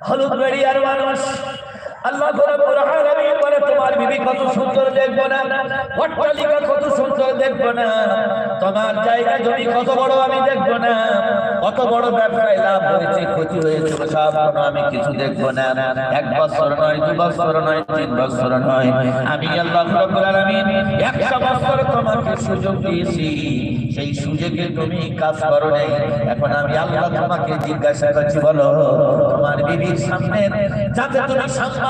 হলুদ বেরিয়ার মানুষ আল্লাহ বলে তোমার বিবি কত সুন্দর দেখব না? অট্টালিকা কত সুন্দর দেখব না? তোমার জায়গা জমি কত বড় আমি দেখব না? কত বড় ব্যবসায় লাভ হয়েছে, ক্ষতি হয়েছে, সব আমি কিছু দেখব না। এক বছর নয়, দু বছর নয়, তিন বছর নয়। আমি আল্লাহ রাব্বুল আলামিন একশো বছর তোমাকে সুযোগ দিয়েছি। সেই সুযোগে তুমি কাজ করো নাই। এখন আমি আল্লাহ তোমাকে জিজ্ঞাসা করছি, বলো, তোমার বিবির সামনে যাতে তুমি সম্মান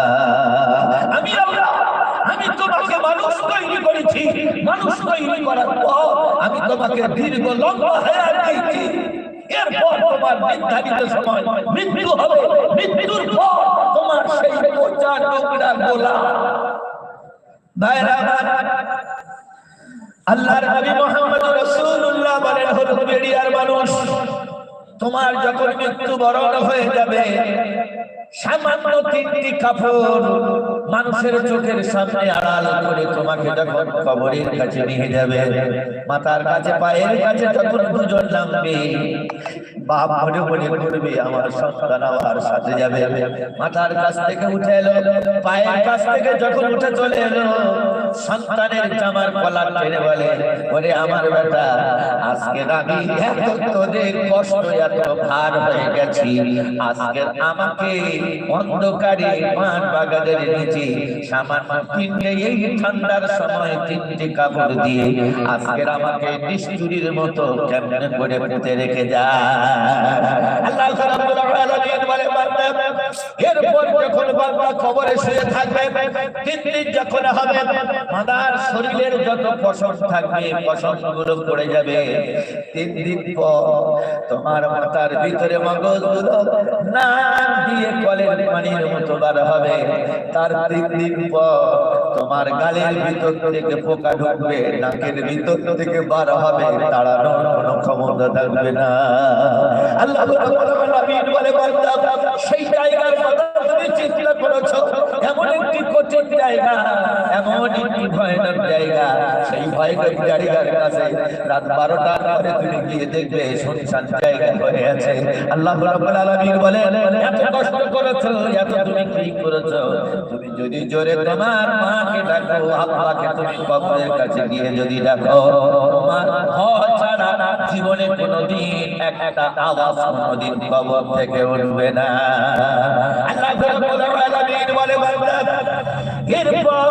মানুষ তৈরি করার পর আমি তোমাকে দীর্ঘ লম্বা হায়াত দিয়েছি। এরপর তোমার তোমার আল্লাহর হলো মানুষ, তোমার যখন মৃত্যু বরণ হয়ে যাবে, সামান্য তিনটি কাপড় মানুষের চোখের সামনে আড়াল করে তোমাকে যখন কবরের কাছে নিয়ে যাবে মাথার কাছে, পায়ের কাছে যখন দুজন নামবে। বাপ মনে মনে করবে আমার সন্তান আমার সাথে যাবে। মাথার কাছ থেকে উঠে এলো, পায়ের কাছ থেকে যখন উঠে চলে এলো, সন্তানের জামার কলার টেনে বলে, ওরে আমার বেটা, আজকে আমি তোদের কষ্ট, এত ভার হয়ে গেছি। আজকে আমাকে অন্ধকারে বাগানের নিচে সামান্য তিনটে, এই ঠান্ডার সময় তিনটে কাপড় দিয়ে আজকের আমাকে নিষ্ঠুরির মতো কেমনে করে পুঁতে রেখে বলে এরপর যখন বান্দা কবরে শুয়ে থাকবে যখন হবে, মাদার শরীরের যত থাকবে গুলো পড়ে যাবে। পর তোমার ভিতরে মগজগুলো নাক দিয়ে কলের পানির মতো বার হবে। তার তিন দিন তোমার গালের ভিতর থেকে পোকা ঢুকবে, নাকের ভিতর থেকে বার হবে, দাঁড়ানোর কোনো ক্ষমতা থাকবে না। আল্লাহ বলে সেই জায়গার কথা তুমি চিন্তা করেছ? এমন একটি কঠিন জায়গা, এমন একটি ভয়ানক জায়গা, সেই ভয়ানক জায়গার কাছে রাত বারোটার পরে তুমি গিয়ে দেখবে শুনশান জায়গা হয়ে আছে। আল্লাহ রাব্বুল আলামিন বলে এত কষ্ট করেছ, এত তুমি কি করেছ? তুমি যদি জোরে তোমার মাকে ডাকো আল্লাহকে তুমি কবরের কাছে গিয়ে যদি ডাকো তোমার ভয় ছাড়া জীবনে কোনোদিন একটা আওয়াজ কোনোদিন কবর থেকে উঠবে না আল্লাহ বলে বান্দা এরপর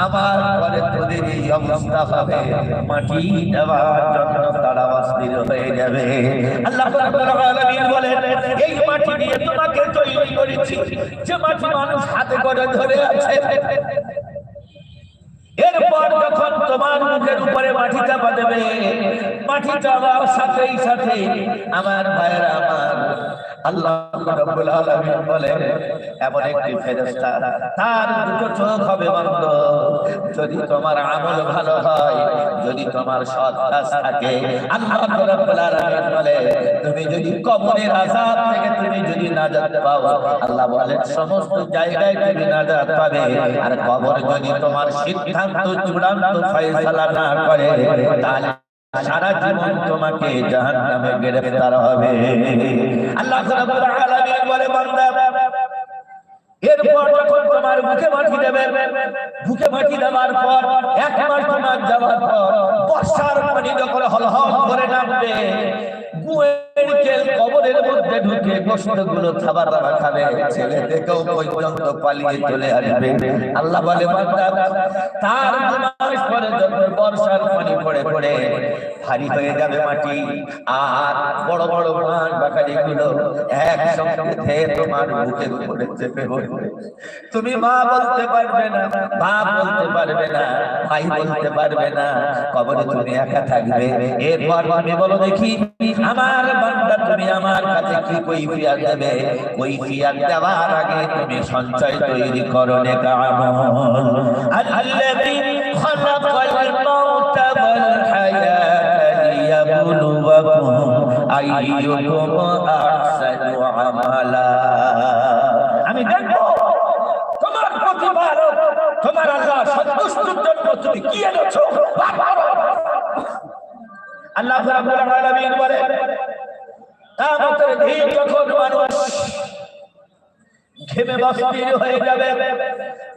আমার পরে তোদের এই অবস্থা হবে। মাটি দেওয়ার জন্য তারা অস্থির হয়ে যাবে। আল্লাহ এই মাটি দিয়ে তোমাকে তৈরি করেছি। যে মাটি মানুষ হাতে করে ধরে আছে। এরপর যখন তোমার মুখের উপরে মাটি চাপা দেবে, মাটি চাপার সাথেই সাথে আমার ভাইয়েরা আমার আল্লাহ বলে সমস্ত জায়গায় তুমি নাজাত পাবে। আর কবর যদি তোমার সিদ্ধান্ত চূড়ান্ত ফয়সালা না করে, তাহলে সারা জীবন তোমাকে জাহান্নামে গ্রেফতার হবে। আল্লাহ রাব্বুল আলামিন বলে বান্দা এরপর যখন তোমার বুকে মাটি দেবে বুকে মাটি দেওয়ার পর, এক মাস তোমার যাওয়ার পর, বর্ষার পানি যখন হলহল করে নামবে ঢুকে গোস্ত খাবার খাবে, ছেলে আল্লাহ বলে তার মাস বর্ষার পানি পড়ে পড়ে ভারী হয়ে যাবে মাটি। আর বড় বড় মাছ বাকারি গুলো একসঙ্গে তোমার বুকের উপরে চেপে বসবে তুমি মা বলতে পারবে না বাপ বলতে পারবে না, ভাই বলতে পারবে না, কবরে তুমি একা থাকবে। এরপর তুমি বলো দেখি, আমার বান্দা তুমি আমার কাছে কি কই কৈফিয়াত দেবে? কই কৈফিয়াত দেওয়ার আগে তুমি সঞ্চয় তৈরি করো নে কামল আল্লাযী আইয়ুকুম আহসানু আমালা। আমি দেখব তোমার প্রতিপালক তোমার আল্লাহ সন্তুষ্টির জন্য তুমি কি এনেছো? আল্লাহ রাব্বুল আলামিন বলে, কিয়ামতের দিন যখন মানুষ ঘেমে বস্তির হয়ে যাবে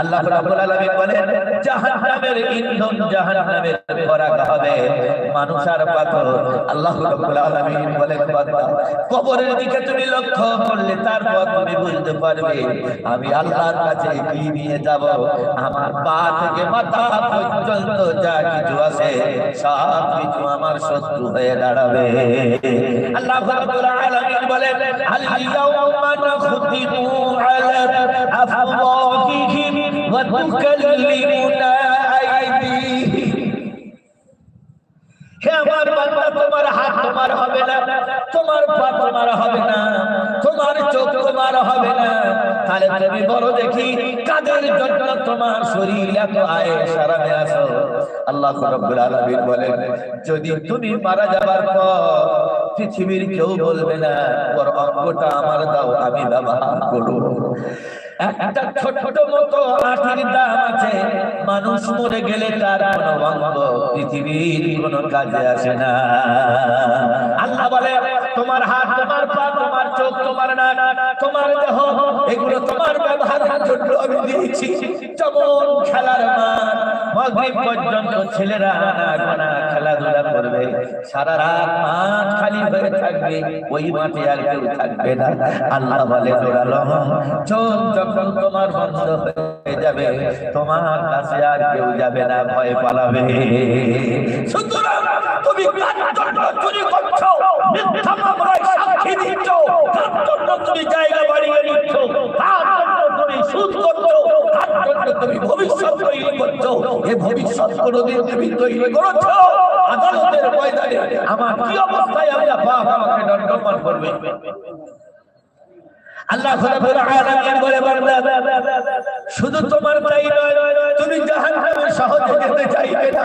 আল্লাহ রাব্বুল আলামিন বলেন, জাহান্নামের ইন্ধন জাহান্নামের হবে। মানুষ আর পাথর, আল্লাহ রাব্বুল আলামিন বলেন, বান্দা, কবরের দিকে তুমি লক্ষ্য করলে তারপর তুমি বুঝতে পারবে, আমি আল্লাহর কাছে কি নিয়ে যাব। আমার পা থেকে মাথা পর্যন্ত যা কিছু আছে, সব কিছু আমার শত্রু হয়ে দাঁড়াবে। আল্লাহ রাব্বুল আলামিন বলেন আল ইয়াউমা আলা أفواههم وتكلمنا أيديهم হে আমার বান্দা তোমার হাত তোমার হবে না তোমার পা তোমার হবে না তোমার চোখ তোমার হবে না তাহলে তুমি বড় দেখি কাদের জন্য তোমার শরীর এত আয়ে সারামে আসো আল্লাহ রাব্বুল আলামিন বলেন যদি তুমি মারা যাবার পর পৃথিবীর কেউ বলবে না ওর অঙ্গটা আমার দাও আমি ব্যবহার করব একটা ছোট মতো আটির দাম আছে। মানুষ মরে গেলে তার পৃথিবীর কোনো কাজে আসে না। আল্লাহ বলে তোমার হাত, তোমার পা, তোমার চোখ, তোমার নাক, তোমার দেহ, এগুলো তোমার ব্যবহারের জন্য আমি দিয়েছি। যেমন খেলার মাঠ, মাগরিব পর্যন্ত ছেলেরা আনাগোনা খেলাধুলা করবে। সারা রাত মাঠ খালি হয়ে থাকবে, ওই মাঠে আর কেউ থাকবে না। আল্লাহ বলে দৌড়ালো চোখ যখন তোমার বন্ধ হয়ে যাবে, তোমার কাছে আর কেউ যাবে না, ভয় পালাবে। সুতরাং তুমি জন্য চুরি করছ? মিথ্যা মামলায় সাক্ষী দিচ্ছ। জন্য তুমি জায়গা বাড়িয়ে নিচ্ছ। তৈরি তৈরি শুধু তোমার তাই নয়, তুমি জাহান্নামে সহজে যেতে চাইবে না।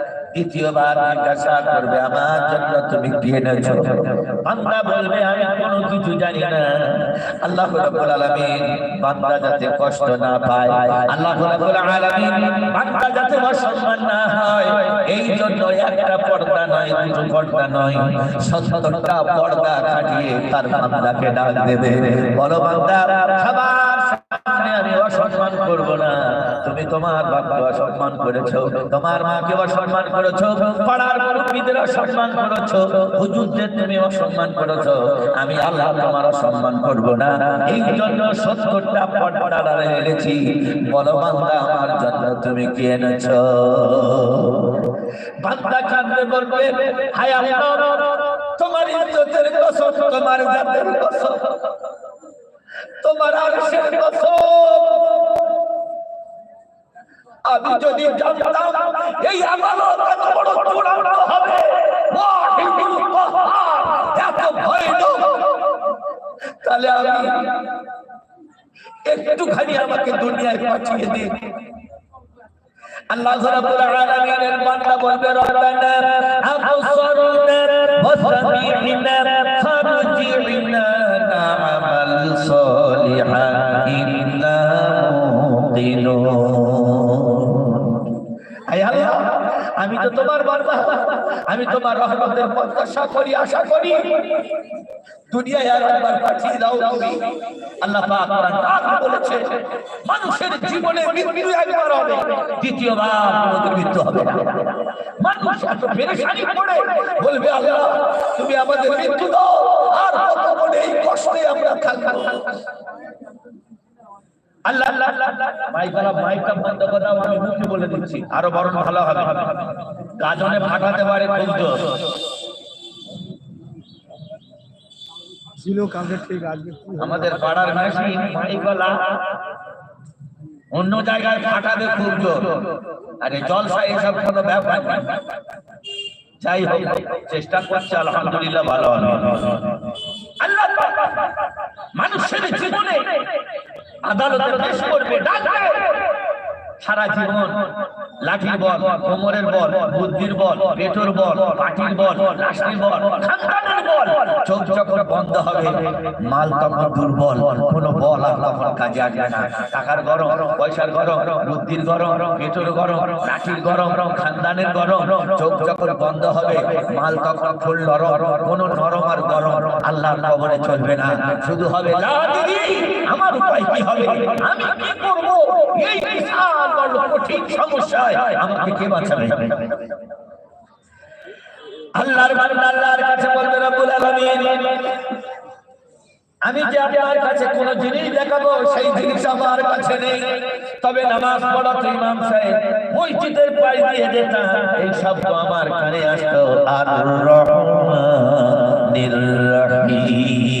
দ্বিতীয়বার জিজ্ঞাসা করবে, আমার জন্য তুমি বান্দা বলবে, আমি কোনো কিছু জানি না। আল্লাহ রাব্বুল আলামিন বান্দা যাতে কষ্ট না পায়, আল্লাহ রাব্বুল আলামিন বান্দা যাতে অসম্মান না হয় এই জন্য একটা পর্দা নয়, দুটো পর্দা নয়, সত্তরটা পর্দা কাটিয়ে তার বান্দাকে ডাক দেবে। বলো বান্দা, সবার সামনে আমি অসম্মান করব না। তুমি তোমার বাপকে অসম্মান করেছ, তোমার মাকে অসম্মান করেছ, পাড়ার মুরব্বীদের অসম্মান করেছ, হুজুরদের তুমি অসম্মান করেছ, আমি আল্লাহ তোমার অসম্মান করব না। এই জন্য সত্তরটা পর্দা এনেছি। বলো, বান্দা, আমার জন্য তুমি কি এনেছো? বান্দা কাঁদতে বলবে, হায় আল্লাহ, তোমার ইজ্জতের কসম, তোমার জাতের কসম, তোমার আরশের কসম। আমি যদি জানতাম এই আমানত এত বড় চূড়ান্ত হবে, এত ভয় লোক তাহলে আমি একটুখানি আমাকে দুনিয়ায় পাঠিয়ে দিন। আল্লাহ বলবে আয় আল্লাহ আমি তো তোমার বান্দা। আমি তোমার রহমতের প্রত্যাশা করি, আশা করি। দুনিয়ায় আর একবার পাঠিয়ে দাও তুমি। আল্লাহ পাক কোরআন পাক বলেছে, মানুষের জীবনে মৃত্যু একবার হবে, দ্বিতীয়বার কোনোদিন মৃত্যু হবে মানুষ এত পেরেশানি পড়ে বলবে, আল্লাহ, তুমি আমাদের মৃত্যু দাও, আর কত বলে এই কষ্টে আমরা আল্লাহ আল্লাহ মাইকটা বন্ধ করে দাও আমি মুখে বলে দিচ্ছি। আরও বড় ভালো হবে। গাজনে ফাটাতে পারে খুব ছিল কালকে ঠিক আজকে আমাদের পাড়ার অন্য জায়গায় ফাটাবে খুব জোর। আরে জলসা এসব কোনো ব্যাপার যাই হোক চেষ্টা করছে আলহামদুলিল্লাহ ভালো আল্লাহ মানুষের জীবনে আদালত পেশ করবে ডাকবে সারা জীবন লাঠির বল, কোমরের বল, বুদ্ধির বল, পেটোর বল, পাটির বল লাঠির বল খানদানের বল, চোখ যখন বন্ধ হবে, মাল তখন দুর্বল, কোনো বল আর তখন কাজে আসবে না। টাকার গরম, পয়সার গরম, বুদ্ধির গরম, পেটোর গরম, লাঠির গরম খানদানের গরম, চোখ যখন বন্ধ হবে, মাল তখন ফুল নরম, কোনো নরম আর গরম আল্লাহর কবরে চলবে না। শুধু হবে আমার উপায় কি হবে? আমি কি করব? এই বিশাল বড় কঠিন সমস্যায় আমাকে কে বাঁচাবে? আল্লাহর বান্দা আল্লাহর কাছে রব্বুল আলামিন, আমি যে আপনার কাছে কোন জিনিস দেখাবো, সেই জিনিস আমার কাছে নেই। তবে নামাজ পড়াতে ইমাম সাহেব মসজিদের দিয়ে এই শব্দ আমার কানে আসতো আর রহমানির রহিম।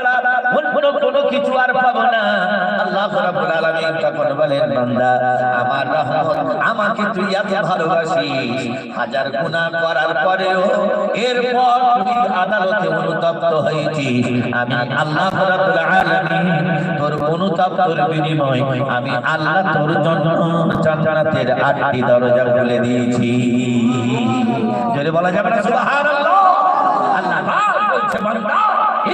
আল্লাহ রাব্বুল আমাকে তুই এত ভালোবাসিস। করার পরেও এরপর আদালতে অনুতপ্ত হয়েছিস। আমি আল্লাহ রাব্বুল আলামিন তোর অনুতপ্তর বিনিময় আমি আল্লাহ তোর জন্য আটটি দরজা খুলে দিয়েছি। জোরে বলা যাবে না আল্লাহ বলছে, বান্দা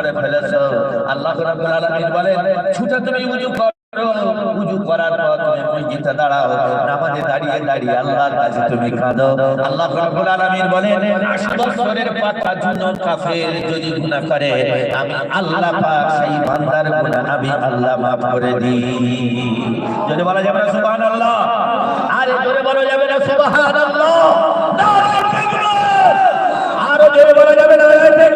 করে ফেলেছো। আল্লাহ রাব্বুল আলামিন ছুটে তুমি উজু করো, উজু করার পর তুমি মসজিদে দাঁড়াও। নামাজে দাঁড়িয়ে দাঁড়িয়ে আল্লাহর কাছে তুমি কাঁদো। আল্লাহ রাব্বুল আমি আল্লাহ পাক করে দিই। যদি বলা যাবে না সুবহানাল্লাহ? আরে জোরে বলা যাবে না সুবহানাল্লাহ? আরও জোরে বলা যাবে না তাকবীর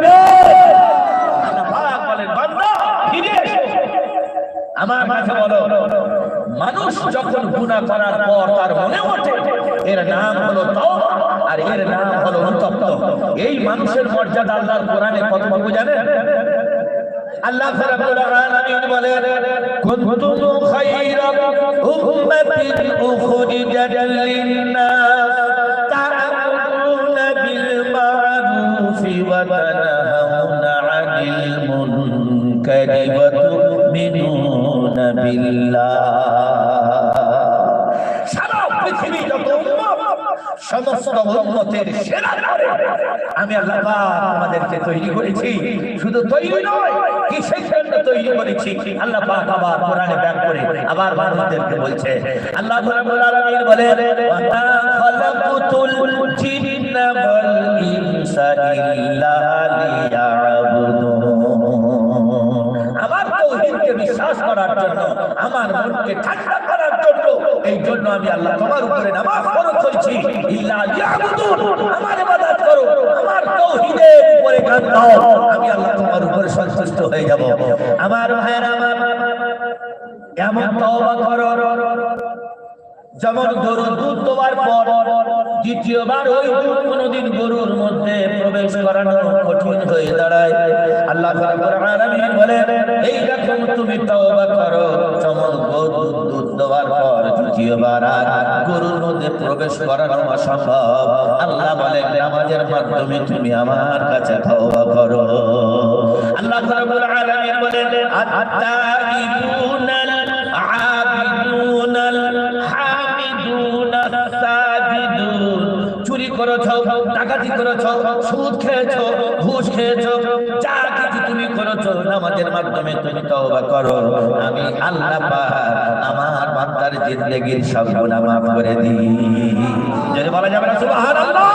আল্লাহ পাক বলেন বান্দা ফিরে এসো আমার কাছে বলো, মানুষ যখন গুনাহ করার পর তার মনে ওঠে, এর নাম হলো তওবা আর এর নাম হলো অনুতপ্ত এই মানুষের মর্যাদা আল্লাহর কোরআনে কতটুকু জানেন? আল্লাহ রাব্বুল আলামিন বলেন, কুনতুম খায়রা উম্মাতিন উখরিজাত লিন-নাস তা'মুরুনা বিল মা'রুফি ওয়া তানহাউনা 'আনিল মুনকারি ওয়া তু'মিনুনা আমি আল্লাহ আমাদেরকে তৈরি করেছি শুধু তৈরি নয় তৈরি করেছি আল্লাহ আবার কোরআনে ব্যাখ্যা করে আবার মানুষদেরকে বলছে আল্লাহ বলে ইনসা ইল্লা তৌহিদকে বিশ্বাস করার জন্য, আমার মনকে ঠান্ডা করার জন্য, এই জন্য আমি আল্লাহ তোমার উপরে নামাজ ফরজ করেছি ইল্লা আমার ইবাদত করো, আমার তাওহীদের উপরে দাও, আমি আল্লাহ তোমার উপরে সন্তুষ্ট হয়ে যাব। আমার ভাইয়েরা আমার এমন তওবা করো। যেমন গরুর দুধ দেওয়ার পর দ্বিতীয়বার ওই দুধ কোনোদিন গরুর মধ্যে প্রবেশ করানো কঠিন হয়ে দাঁড়ায়। আল্লাহ বলেন, এই রকম তুমি তওবা করো। যেমন গরুর দুধ দেওয়ার পর আর গরুর মধ্যে প্রবেশ করানো অসম্ভব। আল্লাহ নামাজের মাধ্যমে তুমি আমার কাছে তওবা করো। আল্লাহ রাব্বুল আলামিন খেয়েছ, ঘুষ খেয়েছ, যা কিছু তুমি করেছ, নামাজের মাধ্যমে তুমি তওবা করো। আমি আল্লাহ পাক আমার বান্দার জিন্দেগির সব গুনাহ মাফ করে দিই। যদি বলা যাবে না, সুবহানাল্লাহ?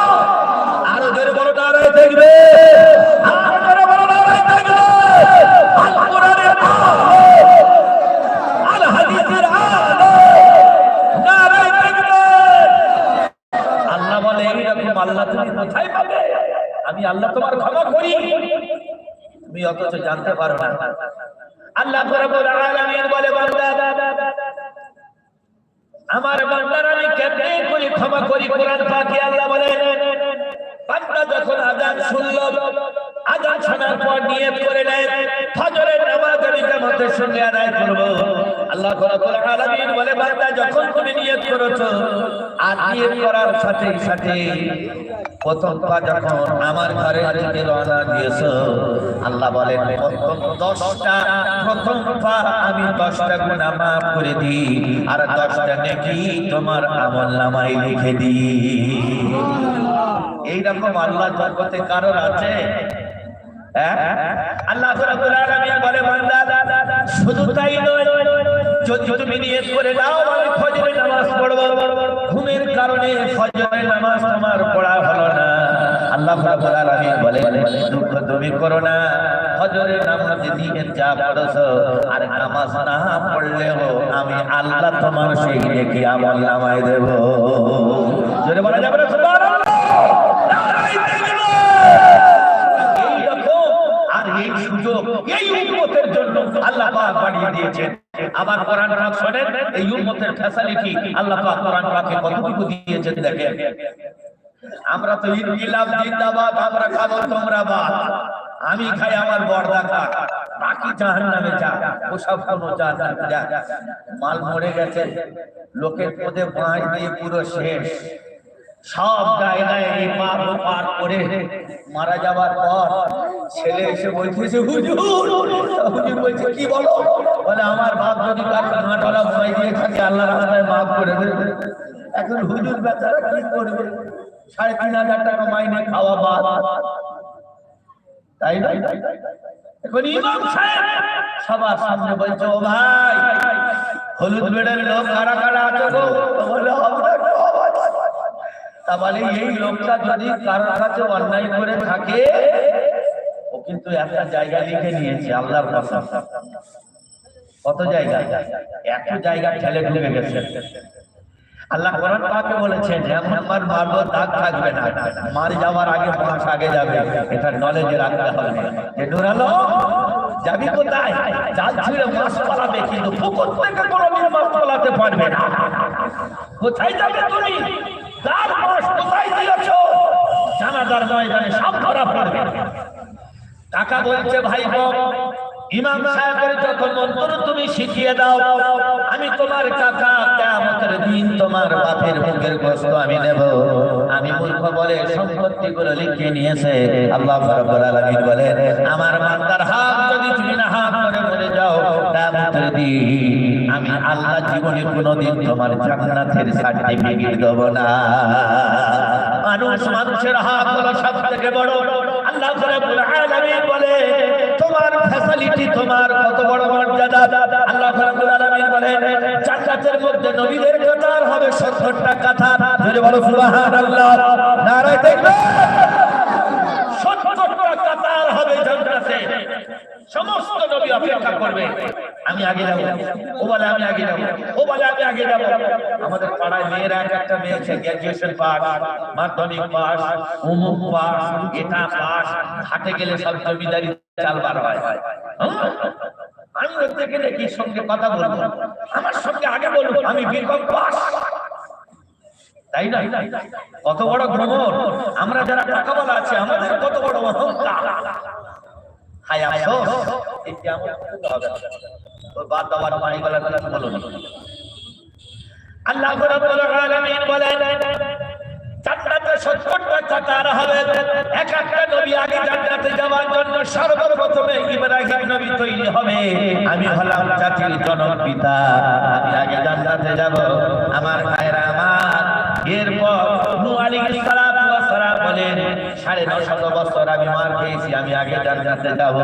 আরও জোরে বলো নারায়ে দেখবে আরও জোরে বলো নারায়ে দেখবে আল কোরআনের আলো আল হাদিসের আলো নারায়ে তাকবীর আল্লাহ বলে এইরকম আল্লাহ তুমি কোথায় পাবে আমি আল্লাহ তোমার ক্ষমা করি। তুমি অথচ জানতে পারো না। আল্লাহ বলে আমার বান্দার আমি কেমনে করি ক্ষমা করি? কোরআন পাকে আল্লাহ বলে বান্দা যখন আজান শুনলো, আজান শোনার পর নিয়ত করে নেয় আমি সঙ্গে আদায় করব আল্লাহ রাব্বুল আলামিন বলে, বান্দা, যখন তুমি নিয়ত করেছ, আর নিয়ত করার সাথে সাথে প্রথম পা যখন আমার ঘরে রওনা দিয়েছ, আল্লাহ বলেন, প্রথম দশটা, প্রথম পা আমি দশটা গুনাহ মাফ করে দিই, আর দশটা নেকি তোমার আমল নামায় লিখে দিই এইরকম আল্লাহ জগতে কারোর আছে? আমি পড়া না। আল্লাহ বলে, দুঃখ করো না। পড়লেও আমি আল্লাহ তোমার সেই দেখি আমল নামায় বলা যাবে নারায়ে তাকবীর এইরকম আর এই জন্য আল্লাহ দিয়েছেন। আবার কোরআন পাক এই ফ্যাসিলিটি আল্লাহ পাক কোরআন কতটুকু দিয়েছেন দেখেন। আমরা তো ইনকিলাব, জিন্দাবাদ, আমরা খাব, তোমরা বাদ। আমি খাই আমার বর্দা খা, বাকি জাহান্নামে যা ওসব কোনো যা। মাল মরে গেছে, লোকের পদে বাঁশ দিয়ে পুরো শেষ। সব জায়গায় এই পার করে মারা যাওয়ার পর ছেলে এসে বলতেছে হুজুর হুজুর বলছে, কি বলো? বলে, আমার বাপ যদি কারও ঘাটলা ভয় দিয়ে থাকে আল্লাহ রাস্তায় মাফ করে দেবে। এখন হুজুর বেচারা কি করবে? সাড়ে তিন হাজার টাকা মাইনে খাওয়া বাদ। তাই না? এখন ইমাম সাহেব সবার সামনে বলছে, ও ভাই, হলুদ বেড়ের লোক কারা কারা আছে গো? বলে, আমরা সবাই। তা বলে এই লোকটা যদি কারোর কাছে অন্যায় করে থাকে, ও কিন্তু একটা জায়গা লিখে নিয়েছে, আল্লাহর কসম কত জায়গা? একটা জায়গা ঠেলে ঢুকে গেছে। আল্লাহ কোরআন পাকে বলেছেন এমন মার মারবো দাগ থাকবে না। মার যাওয়ার আগে মাস আগে যাবে। এটা নলেজে রাখতে হবে। যে নুরালো, যাবি কোথায়? জাল ছিঁড়ে মাছ পালাবে, কিন্তু পুকুর থেকে কোনোদিন মাছ পালাতে পারবে না। কোথায় যাবে তুমি? কাকা বলছে, ভাই ইমাম সাহেবের যখন মন্ত্র তুমি শিখিয়ে দাও, আমি তোমার কাকা কেমতের দিন তোমার বাপের মুখের গোস্ত আমি নেব। আমি মূর্খ বলে সম্পত্তি নিয়েছে। আল্লাহ বলে আমার মান্দার হাত যদি তুমি না হাত আমি আল্লাহ জীবনে কোনোদিন তোমার জান্নাতের সার্টিফিকেট দেব না। মানুষ মানুষের হাত হলো সব থেকে বড়। আল্লাহ রাব্বুল আলামিন বলে তোমার ফ্যাসিলিটি তোমার কত বড় মর্যাদা। আল্লাহ রাব্বুল আলামিন বলে জান্নাতের মধ্যে নবীদের কাতার হবে 70টা কাতার। যদি বলো সুবহানাল্লাহ। নারায়ে দেখবে 70টা কাতার হবে জান্নাতে। সমস্ত নবী অপেক্ষা করবে। আমি আগে যাব। ও বলে, আমি আগে যাব। ও বলে, আমি আগে যাব। আমাদের পাড়ায় মেয়েরা এক একটা মেয়ে আছে। গ্র্যাজুয়েশন পাস, মাধ্যমিক পাস উমুক পাস, এটা পাস। হাটে গেলে সব জমিদারি চালবার হয়। হ্যাঁ? আমি ওর গেলে দেখি সঙ্গে কথা বলব? আমার সঙ্গে আগে বলব, আমি বিকম পাস। তাই না? কত বড় ভ্রমণ। আমরা যারা টাকা বলা আছে, আমাদের কত বড় অহংকার। হায় আফসোস হবে। ওর পানি বলো আল্লাহ রাব্বুল আলামিন বলেন, জান্নাতে 70টা কাতার হবে। এক একটা আগে জন্য তৈরি হবে। আমি হলাম জাতির জনক পিতা। আমি আগে জান্নাতে যাব। আমার ভাইরা আমার এরপর সাড়ে আমি মার খেয়েছি, আমি আগে জান্নাতে যাব।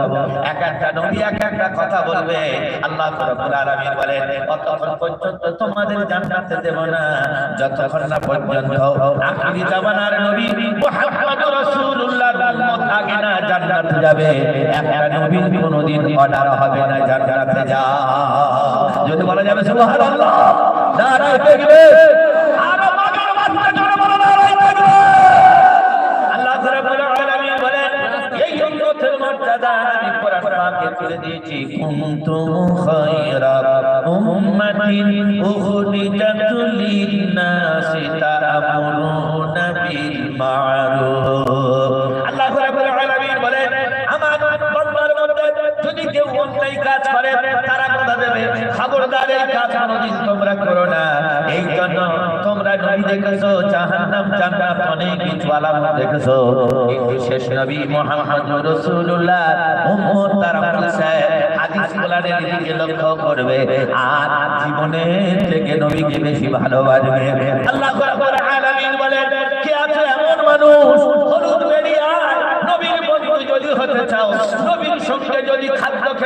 এক একটা নবী এক একটা কথা বলবে। আল্লাহ রাব্বুল আলামিন বলেন কতক্ষণ পর্যন্ত তোমাদের না। যতক্ষণ না পর্যন্ত আখিরি জামানার নবী মুহাম্মদ রাসূলুল্লাহর উম্মত আগে না জান্নাতে যাবে। একটা নবীর কোনোদিন অর্ডার হবে না জান্নাতে যা যদি বলা যাবে আল্লাহ রাব্বুল আমার যদি কেউ অন্যায় কাজ তারা কথা দেবে? খবরদার এই কাজ কোনোদিন তোমরা করো না। এই জন্য নবী দেখেছ, জাহান্নাম জান্নাত অনেক কিছু আলামত দেখেছ। শেষ নবী মুহাম্মদ রাসূলুল্লাহ উম্মত তারা বলছে, হাদিস কোরআনের দিকে লক্ষ্য করবে, আর জীবনে থেকে নবীকে বেশি ভালোবাসবে। আল্লাহ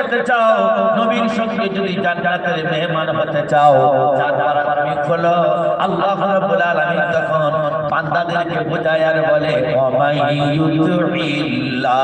খেতে চাও, নবীর সঙ্গে যদি জান্নাতের মেহমান হতে চাও খোলো। আল্লাহ রাব্বুল আলামিন তখন বান্দাদেরকে বোঝায় আর বলে ওমাই ইউতুইল্লাহ